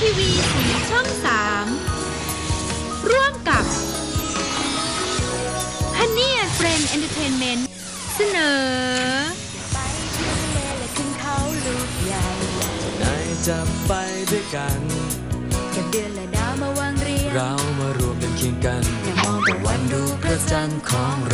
ทีวีสีช่อง 3 ร่วมกับ Honey and Friend Entertainment เสนอไปเที่ยวทะเลและขึ้นเขาลูกใหญ่ไหนจะไปด้วยกันเก็บเดือนและดาวมาวางเรียงเรามารวมกันเคียงกัน อย่ามองแต่วันดูพระจันทร์ของเ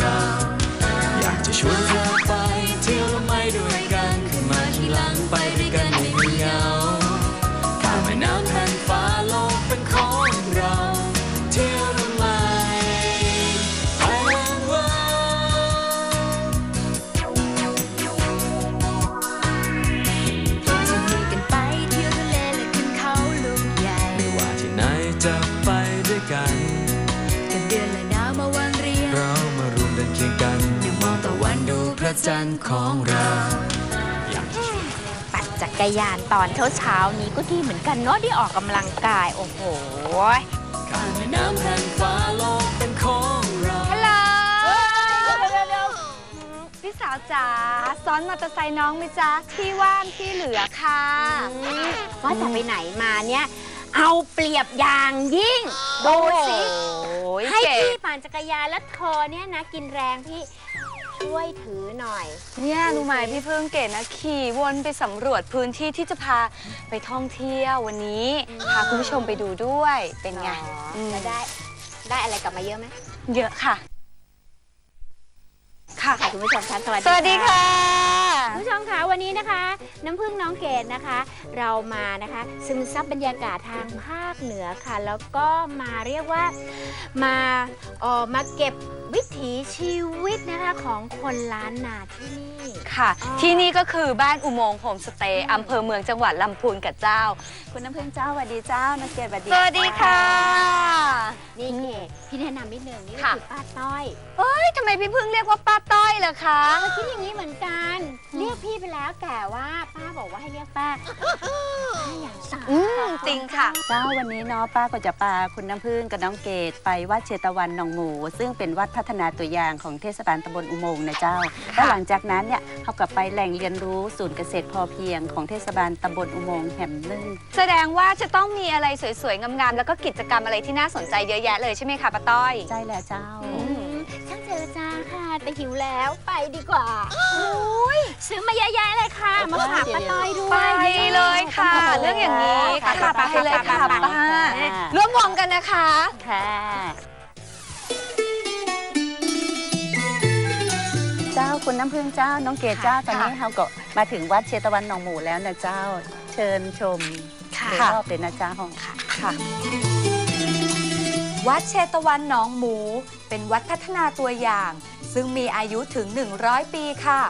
รา ระจันทร์ของเราปั่นจักรยานตอนเช้าๆนี้ก็ดีเหมือนกันเนาะที่ออกกำลังกาย โอ้โหข้ามแม่น้ำแผ่านฟ้าโลกเป็นของเราฮัลโหลเร็วๆพี่สาวจ๋าซ้อนมอเตอร์ไซค์น้องไหมจ๊ะที่ว่างที่เหลือค่ะว่าแต่ไปไหนมาเนี่ยเอาเปรียบอย่างยิ่งดูสิให้พี่ปั่นจักรยานแล้วเธอเนี่ยนะ กินแรงพี่ ช่วยถือหน่อย เนี่ยรู้ไหมพี่เพิ่งเกดนะขี่วนไปสำรวจพื้นที่ที่จะพาไปท่องเที่ยววันนี้พาคุณผู้ชมไปดูด้วยเป็นไงอืมแล้วได้ได้อะไรกลับมาเยอะไหมเยอะค่ะค่ะ ค่ะคุณผู้ชมคะสวัสดีสวัสดีค่ะคุณผู้ชมคะวันนี้นะคะ น้ำพึ่งน้องเกดนะคะ เรามานะคะซึมซับบรรยากาศทางภาคเหนือค่ะ แล้วก็มาเรียกว่ามาเออมาเก็บ วิถีชีวิตนะคะของคนล้านนาที่นี่ ค่ะ อ๋อ ที่นี่ก็คือบ้านอุโมงค์โฮมสเตย์อำเภอเมืองจังหวัดลำพูนกับเจ้า คุณน้ำพึ่งเจ้าสวัสดีเจ้านักเกดสวัสดีสวัสดีค่ะนี่เกดพี่แนะนำนิดนึงนี่ก็ค่ะคือป้าต้อยเฮ้ยทำไมพี่พึ่งเรียกว่าป้าต้อยล่ะคะเออคิดอย่างนี้เหมือนกัน เรียกพี่ไปแล้วแต่ว่าป้าบอกว่าให้เรียกป้าป้าอย่างสาวอืมจริงค่ะ เจ้าวันนี้เนาะป้าก็จะพาคุณน้ำพึ่งกับน้องเกดไปวัดเชตวันหนองหมู ซึ่งเป็นวัดพัฒนาตัวอย่างของเทศบาลตำบลอุโมงค์นะเจ้าแล้วหลังจากนั้นเนี่ยเขากลับไปแหล่งเรียนรู้ศูนย์เกษตรพอเพียงของเทศบาลตำบลอุโมงค์แห่งหนึ่งแสดงว่าจะต้องมีอะไรสวยๆ งามๆ แล้วก็กิจกรรมอะไรที่น่าสนใจเยอะแยะเลยใช่ไหมคะป้าต้อย ใช่แล้วเจ้าอืมช่างเจรจาค่ะแต่หิวแล้วไปดีกว่าซื้อมาเยอะแยะเลยค่ะ มาฝากป้าต้อยด้วยไปเลยค่ะ เรื่องอย่างนี้ค่ะค่ะไปเลยค่ะไปป้าร่วมวงกันนะคะค่ะ คุณน้ำพึ่งเจ้า น้องเกดเจ้า ตอนนี้เราก็มาถึงวัดเชตวันหนองหมูแล้วนะเจ้า เชิญชมค่ะโดยรอบเลยนะเจ้าค่ะวัดเชตวันหนองหมู เป็นวัดพัฒนาตัวอย่าง ซึ่งมีอายุถึง 100 ปีค่ะ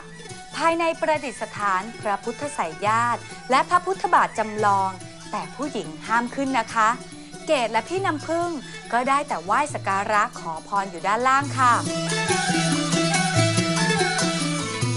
ภายในประดิษฐานพระพุทธไสยญาติ และพระพุทธบาทจำลอง แต่ผู้หญิงห้ามขึ้นนะคะ เกดและพี่น้ำพึ่งก็ได้แต่ไหว้สกการะขอพรอยู่ด้านล่างค่ะ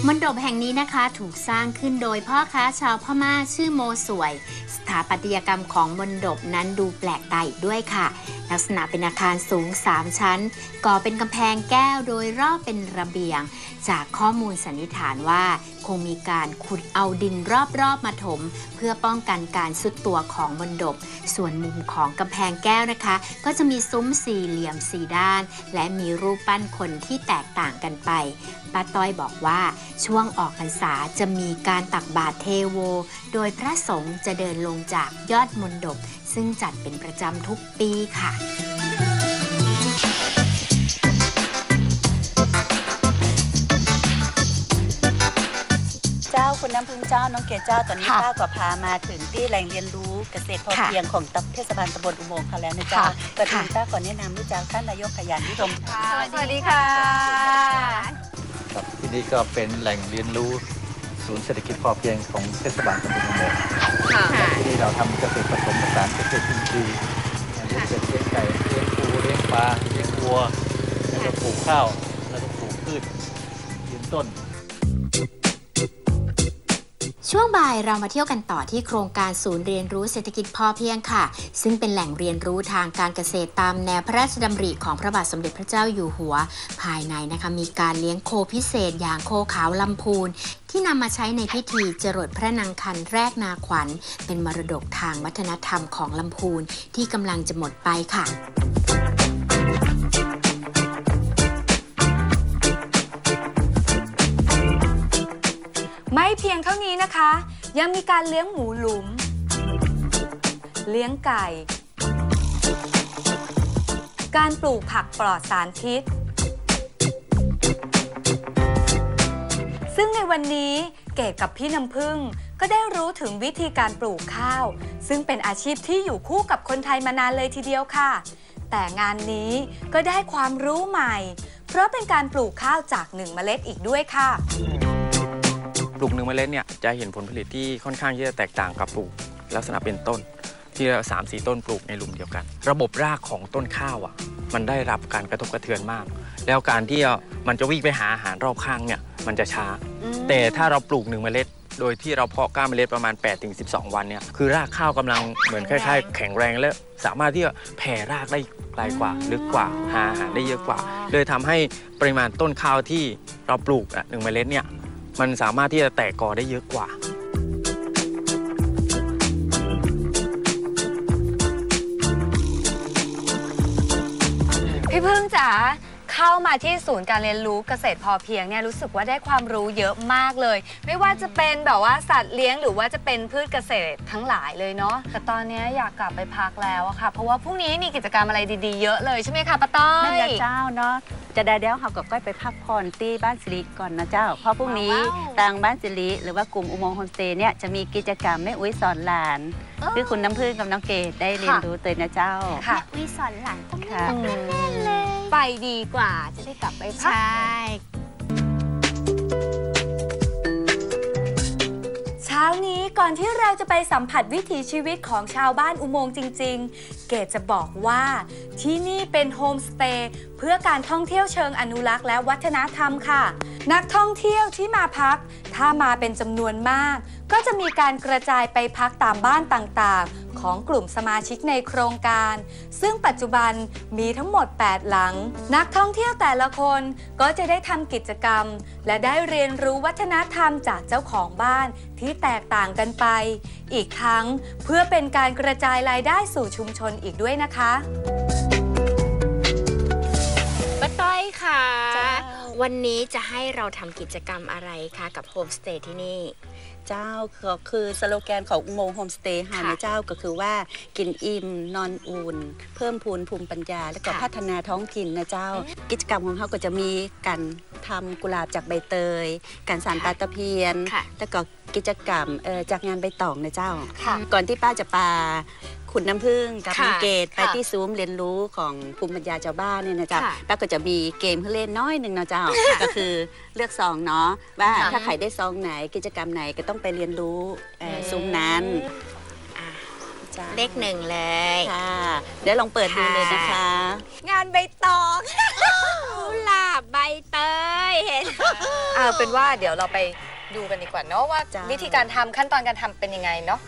มณฑปแห่งนี้นะคะถูกสร้างขึ้นโดยพ่อค้าชาวพม่าชื่อโมสวย สถาปัตยกรรมของมณฑปนั้นดูแปลกตาอีกด้วยค่ะ ลักษณะเป็นอาคารสูง 3 ชั้น ก่อเป็นกำแพงแก้วโดยรอบเป็นระเบียง จากข้อมูลสันนิษฐานว่า คงมีการขุดเอาดินรอบๆมาถม เพื่อป้องกันการซุดตัวของมณฑปส่วนมุมของกำแพงแก้วนะคะ ก็จะมีซุ้มสี่เหลี่ยมสี่ด้าน และมีรูปปั้นคนที่แตกต่างกันไปป้าต้อยบอกว่าช่วงออกพรรษาจะมีการตักบาตรเทโว โดยพระสงฆ์จะเดินลงจากยอดมนดบ ซึ่งจัดเป็นประจำทุกปีค่ะ พึ่งเจ้าน้องเกดเจ้าตอนนี้ค่ะป้าก็พามาถึงที่แหล่งเรียนรู้เกษตรพอค่ะเพียงของเทศบาลตำบลอุโมงค์เขาแล้วนะเจ้าค่ะก่อนอื่นค่ะ ป้าก่อนแนะนำด้วยเจ้าท่านนายกขยันที่ชมสวัสดีค่ะ ครับที่นี่ก็เป็นแหล่งเรียนรู้ศูนย์เศรษฐกิจพอเพียงของเทศบาลตำบลอุโมงค์ค่ะที่นี่เราทำเกษตรผสมผสานเกษตรอินทรีย์เลี้ยงเป็ดเลี้ยงไก่เลี้ยงปูเลี้ยงปลาเลี้ยงวัวแล้วก็ปลูกข้าวแล้วก็ปลูกพืชยืนต้น ช่วงบ่ายเรามาเที่ยวกันต่อที่โครงการศูนย์เรียนรู้เศรษฐกิจพอเพียงค่ะ ซึ่งเป็นแหล่งเรียนรู้ทางการเกษตรตามแนวพระราชดำริของพระบาทสมเด็จพระเจ้าอยู่หัว ภายในนะคะมีการเลี้ยงโคพิเศษ อย่างโคขาวลำพูน ที่นำมาใช้ในพิธีจรดพระนางคันแรกนาขวัญ เป็นมรดกทางวัฒนธรรมของลำพูนที่กำลังจะหมดไปค่ะ ไม่เพียงเท่านี้นะคะ ยังมีการเลี้ยงหมูหลุม เลี้ยงไก่ การปลูกผักปลอดสารพิษ ซึ่งในวันนี้เกดกับพี่น้ำพึ่งก็ได้รู้ถึงวิธีการปลูกข้าว ซึ่งเป็นอาชีพที่อยู่คู่กับคนไทยมานานเลยทีเดียวค่ะ แต่งานนี้ก็ได้ความรู้ใหม่ เพราะเป็นการปลูกข้าวจากหนึ่งเมล็ดอีกด้วยค่ะ ลูกหนึ่งเมล็ดเนี่ยจะเห็นผลผลิตที่ค่อนข้างที่จะแตกต่างกับปลูกลักษณะเป็นต้น ที่เราสามสี่ต้นปลูกในหลุมเดียวกัน ระบบรากของต้นข้าวอะมันได้รับการกระทบกระเทือนมาก แล้วการที่มันจะวิ่งไปหาอาหารรอบข้างเนี่ยมันจะช้า แต่ถ้าเราปลูกหนึ่งเมล็ด โดยที่เราเพาะกล้าเมล็ดประมาณ 8-12 วันเนี่ยคือรากข้าวกำลังเหมือนคล้ายๆ แข็งแรงและสามารถที่จะแผ่รากได้ไกลกว่าลึกกว่าหาอาหารได้เยอะกว่า เลยทำให้ปริมาณต้นข้าวที่เราปลูกอะหนึ่งเมล็ดเนี่ย มันสามารถที่จะแตกกอได้เยอะกว่า พี่พึ่งจ๋า เข้ามาที่ศูนย์การเรียนรู้เกษตรพอเพียงเนี่ยรู้สึกว่าได้ความรู้เยอะมากเลย ไม่ว่าจะเป็นแบบว่าสัตว์เลี้ยงหรือว่าจะเป็นพืชเกษตรทั้งหลายเลยเนาะแต่ตอนเนี้ยอยากกลับไปพักแล้วอะค่ะ เพราะว่าพรุ่งนี้มีกิจกรรมอะไรดีๆเยอะเลยใช่ไหมคะป้าต้อย นั่นแหละเจ้าเนาะจะได้เดี๋ยวเขาก็ก้อยไปพักผ่อนที่บ้านสิริก่อนนะเจ้า เพราะพรุ่งนี้ว้าวทางบ้านสิริหรือว่ากลุ่มอุโมงค์โฮมสเตย์เนี่ยจะมีกิจกรรมแม่อุ้ยสอนหลานคือคุณน้ำพึ่งกับน้องเกดได้เรียนรู้เตยนะเจ้าค่ะ วิสอนหลังค่ะ ไปดีกว่า จะได้กลับไปพัใชก่เช้านี้ก่อนที่เราจะไปสัมผัสวิถีชีวิตของชาวบ้านอุโมงค์จริง ๆ เกดจะบอกว่าที่นี่เป็นโฮมสเตย์เพื่อการท่องเที่ยวเชิงอนุรักษ์และวัฒนธรรมค่ะ นักท่องเที่ยวที่มาพัก ถ้ามาเป็นจำนวนมากก็จะมีการกระจายไปพักตามบ้านต่างๆ ของกลุ่มสมาชิกในโครงการ ซึ่งปัจจุบันมีทั้งหมด 8 หลัง นักท่องเที่ยวแต่ละคนก็จะได้ทำกิจกรรม และได้เรียนรู้วัฒนธรรมจากเจ้าของบ้านที่แตกต่างกันไป อีกทั้งเพื่อเป็นการกระจายรายได้สู่ชุมชนอีกด้วยนะคะป้าต้อยค่ะเจ้า วันนี้จะให้เราทำกิจกรรมอะไรคะกับโฮมสเตย์ที่นี่ เจ้าก็คือสโลแกนของอุโมงค์โฮมสเตย์ค่ะค่ะนะเจ้าก็คือว่ากินอิ่มนอนอุ่น เพิ่มพูนภูมิปัญญา และก็ค่ะพัฒนาท้องถิ่นนะเจ้า กิจกรรมของเขาก็จะมีการทำกุหลาบจากใบเตย การสานปลาตะเพียนค่ะแล้วก็กิจกรรมเอ่อจากงานใบตองนะเจ้าค่ะก่อนที่ป้าจะปา ขุนน้ำผึ้งกับค่ะน้องเกดไปค่ะที่ซุ้มเรียนรู้ของภูมิปัญญาชาวบ้านเนี่ยนะเจ๊ะค่ะป้าก็จะมีเกมให้เล่นน้อยหนึ่งนะเจ้าก็คือเลือกซองเนาะว่าค่ะถ้าใครได้ซองไหนกิจกรรมไหนก็ต้องไปเรียนรู้เอ่อซุ้มนั้นอะจ้ะเลขหนึ่งเลยค่ะเดี๋ยวลองเปิดดูเลยนะคะ งานใบตองกุหลาบใบเตยเห็นเอาเป็นว่าเดี๋ยวเราไปดูกันดีกว่าเนาะว่าจ้าวิธีการทำขั้นตอนการทำเป็นยังไงเนาะ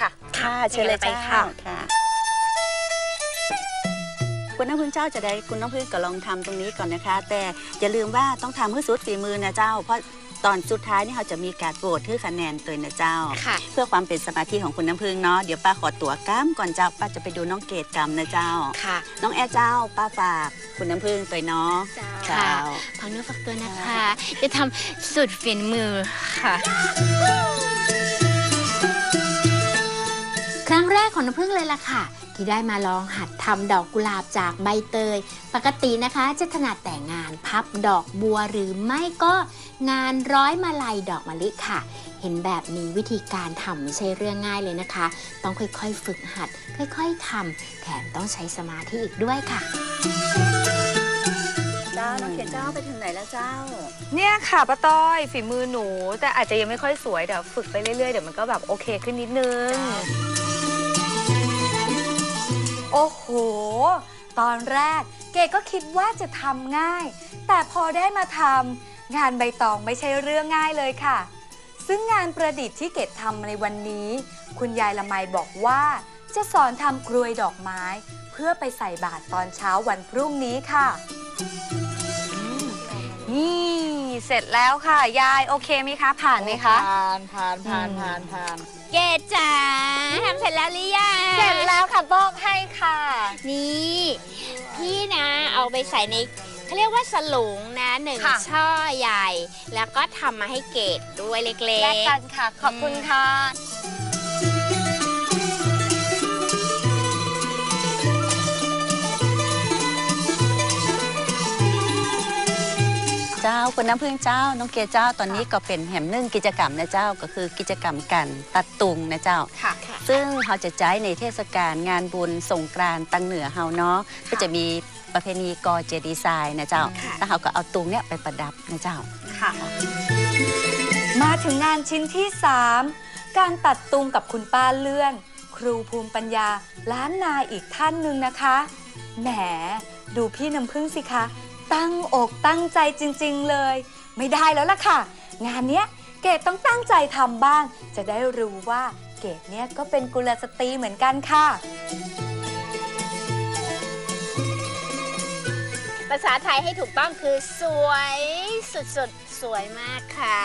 ค่ะ ค่ะเชิญเลยไปจ้าค่ะค่ะ คุณน้ำพึ่งเจ้าจะได้คุณน้ำพึ่งก็ลองทำตรงนี้ก่อนนะคะ แต่อย่าลืมว่าต้องทำเพื่อสุดฝีมือนะเจ้า เพราะตอนสุดท้ายนี่เขาจะมีการโหวตให้คะแนนตัวนะเจ้าค่ะเพื่อความเป็นสมาธิของคุณน้ำพึ่งเนาะเดี๋ยวป้าขอตัวกล้ามก่อนเจ้าป้าจะไปดูน้องเกดกรรมนะเจ้าค่ะ น้องแอร์เจ้า ป้าฝากคุณน้ำพึ่งตัวเนาะค่ะเจ้าฟังเนื้อฝักตัวนะคะ จะทำสุดฝีมือค่ะ รั้งแรกของน้ำพึ่งเลยล่ะค่ะ ที่ได้มาลองหัดทำดอกกุหลาบจากใบเตย ปกตินะคะจะถนัดแต่งานพับดอกบัวหรือไม่ก็งานร้อยมาลัยดอกมะลิค่ะ เห็นแบบนี้วิธีการทำไม่ใช่เรื่องง่ายเลยนะคะ ต้องค่อยๆฝึกหัด ค่อยๆทำแถมต้องใช้สมาธิอีกด้วยค่ะเจ้าน้องเกดเจ้าไปถึงไหนแล้วเจ้า เนี่ยค่ะป้าต้อยฝีมือหนู แต่อาจจะยังไม่ค่อยสวยเดี๋ยวฝึกไปเรื่อยๆเดี๋ยวมันก็แบบโอเคขึ้นนิดนึง โอ้โห ตอนแรกเกดก็คิดว่าจะทำง่าย แต่พอได้มาทำงานใบตองไม่ใช่เรื่องง่ายเลยค่ะ ซึ่งงานประดิษฐ์ที่เกดทำในวันนี้ คุณยายละไมบอกว่า จะสอนทำกรวยดอกไม้ เพื่อไปใส่บาตรตอนเช้าวันพรุ่งนี้ค่ะนี่เสร็จแล้วค่ะ ยายโอเคไหมคะ ผ่านไหมคะ ผ่านผ่านผ่านผ่านผ่าน เกดจ๋าทำเสร็จแล้วหรือยังเสร็จแล้วค่ะบอกให้ค่ะ นี่ พี่นะเอาไปใส่ในเขาเรียกว่าสลุงนะหนึ่งค่ะ ช่อใหญ่ แล้วก็ทำมาให้เกดด้วยเล็แลกกกันค่ะ ขอบคุณค่ะ เจ้าคุณน้ำพึ่งเจ้า น้องเกดเจ้าตอนนี้ก็เป็นแหมหนึ่งกิจกรรมนะเจ้าก็คือกิจกรรมการตัดตุงนะเจ้าค่ะ ซึ่งเขาจะใช้ในเทศกาลงานบุญสงกรานต์ตังเหนือเฮาเนาะก็จะมีประเพณีกอเจดีไซน์นะเจ้าค่ะ แล้วเขาก็เอาตุงเนี่ยไปประดับนะเจ้า ค่ะ มาถึงงานชิ้นที่ 3 การตัดตุงกับคุณป้าเลื่อน ครูภูมิปัญญาล้านนาอีกท่านหนึ่งนะคะ แหม ดูพี่น้ำพึ่งสิคะ ตั้งอกตั้งใจจริง ๆ เลย ไม่ได้แล้วล่ะค่ะ งานเนี้ยเกดต้องตั้งใจทำบ้าง จะได้รู้ว่าเกดเนี่ยก็เป็นกุลสตรีเหมือนกันค่ะ ภาษาไทยให้ถูกต้องคือสวยสุดๆ สวยมากค่ะ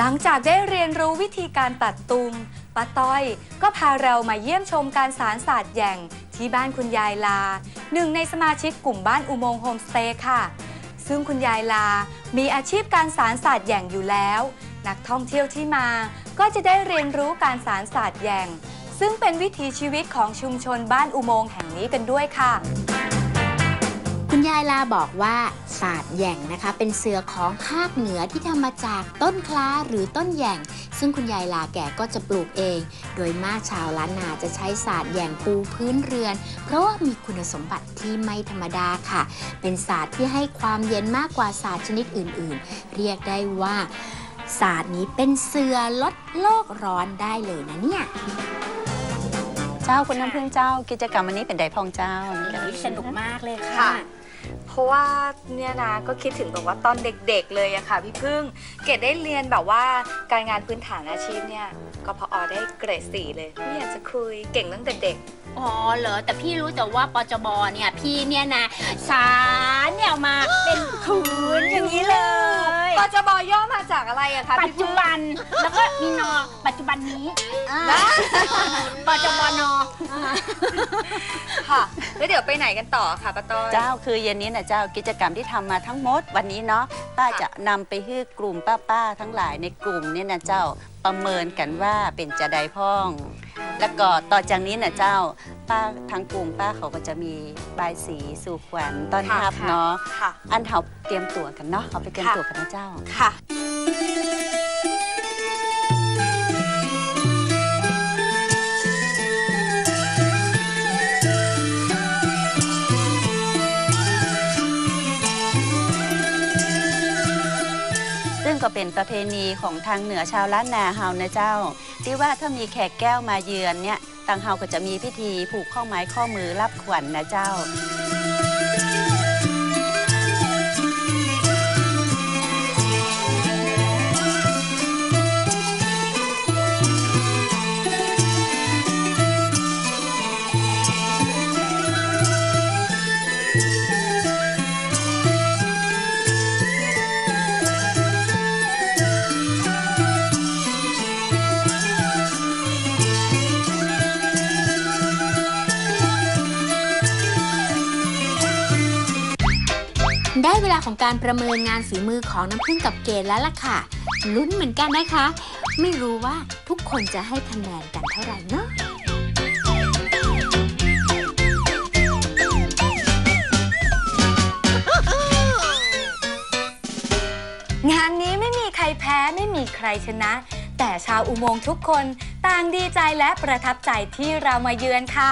หลังจากได้เรียนรู้วิธีการตัดตุงป้าต้อยก็พาเรามาเยี่ยมชมการสารศาสตร์แย่งที่บ้านคุณยายลา หนึ่งในสมาชิกกลุ่มบ้านอุโมงค์โฮมสเตย์ค่ะ ซึ่งคุณยายลา มีอาชีพการสารศาสตร์แย่งอยู่แล้ว นักท่องเที่ยวที่มาก็จะได้เรียนรู้การสารศาสตร์แย่งซึ่งเป็นวิถีชีวิตของชุมชนบ้านอุโมงค์แห่งนี้กันด้วยค่ะ คุณยายลาบอกว่าศาสตร์แหย่งนะคะ เป็นเสือของภาคเหนือที่ทำมาจากต้นคล้าหรือต้นแหย่ง ซึ่งคุณยายลาแก่ก็จะปลูกเอง โดยมากชาวล้านนาจะใช้ศาสตร์แหย่งปูพื้นเรือน เพราะว่ามีคุณสมบัติที่ไม่ธรรมดาค่ะ เป็นศาสตร์ที่ให้ความเย็นมากกว่าศาสตร์ชนิดอื่น ๆ เรียกได้ว่าศาสตร์นี้เป็นเสือลดโลกร้อนได้เลยนะเนี่ยเจ้าคุณน้ำพึ่งเจ้ากิจกรรมวันนี้เป็นไดพองเจ้าสนุกมากเลยค่ะค่ะ เพราะว่าเนี่ยนะก็คิดถึงแบบว่าตอนเด็กๆเลยอะค่ะพี่พึ่ง เกดได้เรียนแบบว่าการงานพื้นฐานอาชีพเนี่ยก็พออได้เกรดสี่เลยไม่อยากจะคุยเก่งตั้งแต่เด็กอ๋อเหรอแต่พี่รู้แต่ว่าปจบเนี่ยพี่เนี่ยนะสารเนี่ยมาเป็นคืนอย่างนี้เลย ปจบย่อมาจากอะไรอะคะปัจพี่จุพึ่ง บันแล้วก็มีนอปัจจุบันนี้อ่าปจบนอ่าค่ะ แล้วเดี๋ยวไปไหนกันต่อคะป้าต้อย เจ้าคือเย็นนี้นะเจ้ากิจกรรมที่ทำมาทั้งหมดวันนี้เนาะป้าจะนำไปให้กลุ่มป้าๆทั้งหลายในกลุ่มเนี่ยนะเจ้าประเมินกันว่าเป็นจะใดพ้อง แล้วก็ต่อจากนี้นะเจ้าป้าทางกลุ่มป้าเขาก็จะมีบายสีสู่ขวัญต้อนรับค่ะเนาะค่ะอันเขาเตรียมตัวกันเนาะเขาไปเตรียมตัวกันนะเจ้าค่ะ ก็เป็นประเพณีของทางเหนือชาวล้านนาเฮานะเจ้า ที่ว่าถ้ามีแขกแก้วมาเยือนเนี่ยต่างเฮาก็จะมีพิธีผูกข้อไม้ข้อมือรับขวัญนะเจ้า ได้เวลาของการประเมินงานฝีมือของน้ำพึ่งกับเกณฑ์แล้วล่ะค่ะ ลุ้นเหมือนกันนะคะ ไม่รู้ว่าทุกคนจะให้คะแนนกันเท่าไหร่เนาะงานนี้ไม่มีใครแพ้ไม่มีใครชนะ แต่ชาวอุโมงค์ทุกคนต่างดีใจและประทับใจที่เรามาเยือนค่ะ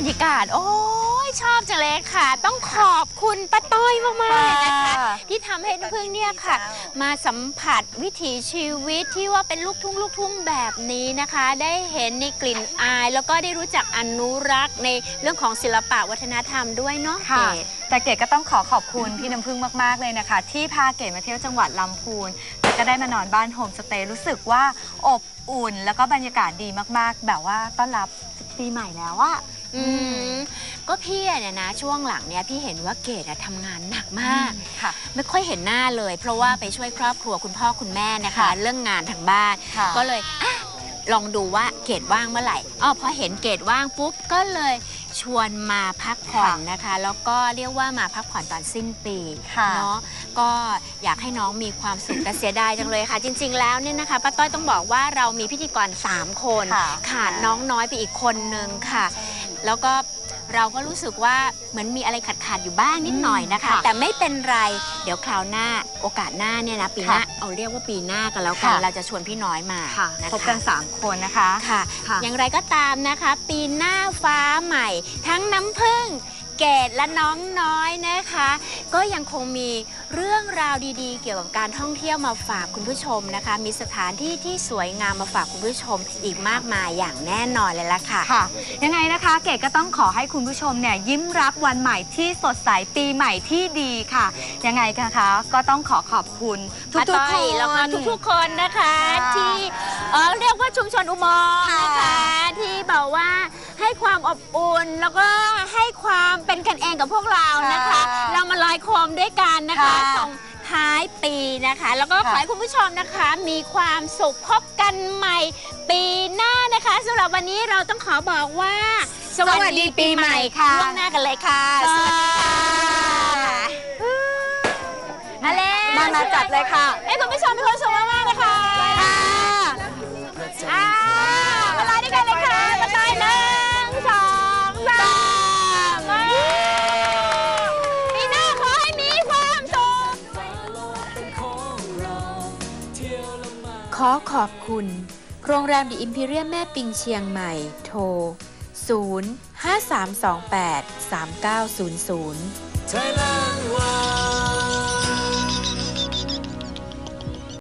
รรยากาศ โอ้ยชอบจังเลยค่ะ ต้องขอบคุณป้าต้อยมากๆเลยนะคะค่ะที่ทำให้น้ำพึ่งเนี่ยค่ะ มาสัมผัสวิถีชีวิตที่ว่าเป็นลูกทุ่งลูกทุ่งแบบนี้นะคะ ได้เห็นในกลิ่นอาย แล้วก็ได้รู้จักอนุรักษ์ในเรื่องของศิลปะวัฒนธรรมด้วยเนาะค่ะ เกดแต่เกดก็ต้องขอขอบคุณพี่น้ำพึ่งมาก ๆ เลยนะคะ ที่พาเกดมาเที่ยวจังหวัดลำพูนแล้วก็ได้มานอนบ้านโฮมสเตย์รู้สึกว่าอบอุ่น แล้วก็บรรยากาศดีมากๆ แบบว่าต้อนรับปีใหม่แล้วอะ อืมก็พี่อะเนี่ยนะช่วงหลังเนี่ยพี่เห็นว่าเกดอะทำงานหนักมาก ค่ะ ไม่ค่อยเห็นหน้าเลย เพราะว่าไปช่วยครอบครัวคุณพ่อคุณแม่นะคะ ค่ะเรื่องงานทางบ้าน ค่ะก็เลยอะลองดูว่าเกดว่างเมื่อไหร่อ๋อพอเห็นเกดว่างปุ๊บก็เลยชวนมาพักผ่อนนะคะ แล้วก็เรียกว่ามาพักผ่อนตอนสิ้นปีค่ะเนาะก็อยากให้น้องมีความสุขแต่เสียดายจังเลยค่ะ จริง ๆ แล้วเนี่ยนะคะป้าต้อยต้องบอกว่าเรามีพิธีกร3คน ค่ะ ขาดน้องน้อยไปอีกคนนึงค่ะ แล้วก็เราก็รู้สึกว่าเหมือนมีอะไรขาดขาดๆอยู่บ้างนิดหน่อยนะคะ ค่ะแต่ไม่เป็นไร เดี๋ยวคราวหน้าโอกาสหน้าเนี่ยนะปีหน้าเอาเรียกว่าปีหน้ากันแล้วกันค่ะ เราจะชวนพี่น้อยมาค่ะนะคะพบกัน3 คนนะคะ ค่ะ ค่ะ อย่างไรก็ตามนะคะ ปีหน้าฟ้าใหม่ ทั้งน้ำผึ้ง เกดและน้องน้อยนะคะ ก็ยังคงมีเรื่องราวดีๆ เกี่ยวกับการท่องเที่ยวมาฝากคุณผู้ชมนะคะ มีสถานที่ที่สวยงามมาฝากคุณผู้ชมอีกมากมายอย่างแน่นอนเลยล่ะค่ะ ค่ะ ยังไงนะคะเกดก็ต้องขอให้คุณผู้ชมเนี่ยยิ้มรับวันใหม่ที่สดใสปีใหม่ที่ดีค่ะ ยังไงกันคะก็ต้องขอขอบคุณทุทุกกๆๆคคน นแล้วก็ทุกๆคนนะคะ ค่ะที่เอ่อเรียกว่าชุมชนอุโมงค์นะคะค่ะที่แบบว่า ให้ความอบอุ่นแล้วก็ให้ความเป็นกันเองกับพวกเรานะคะ ค่ะเรามาลอยโคมด้วยกันนะคะค่ะส่งท้ายปีนะคะ แล้วก็ค่ะขอให้คุณผู้ชมนะคะ มีความสุขพบกันใหม่ปีหน้านะคะสำหรับวันนี้เราต้องขอบอกว่าสวัสดีปีใหม่ค่ะ ล่วงหน้ากันเลยค่ะสวัสดีค่ะมาแล้วมามาจัดเลยค่ะ ให้คุณผู้ชมมีความสุขมากๆนะคะอ่ามา ขอขอบคุณ โรงแรมดิอิมพีเรียมแม่ปิงเชียงใหม่ โทร 0 5328 3900 Thailand ว่า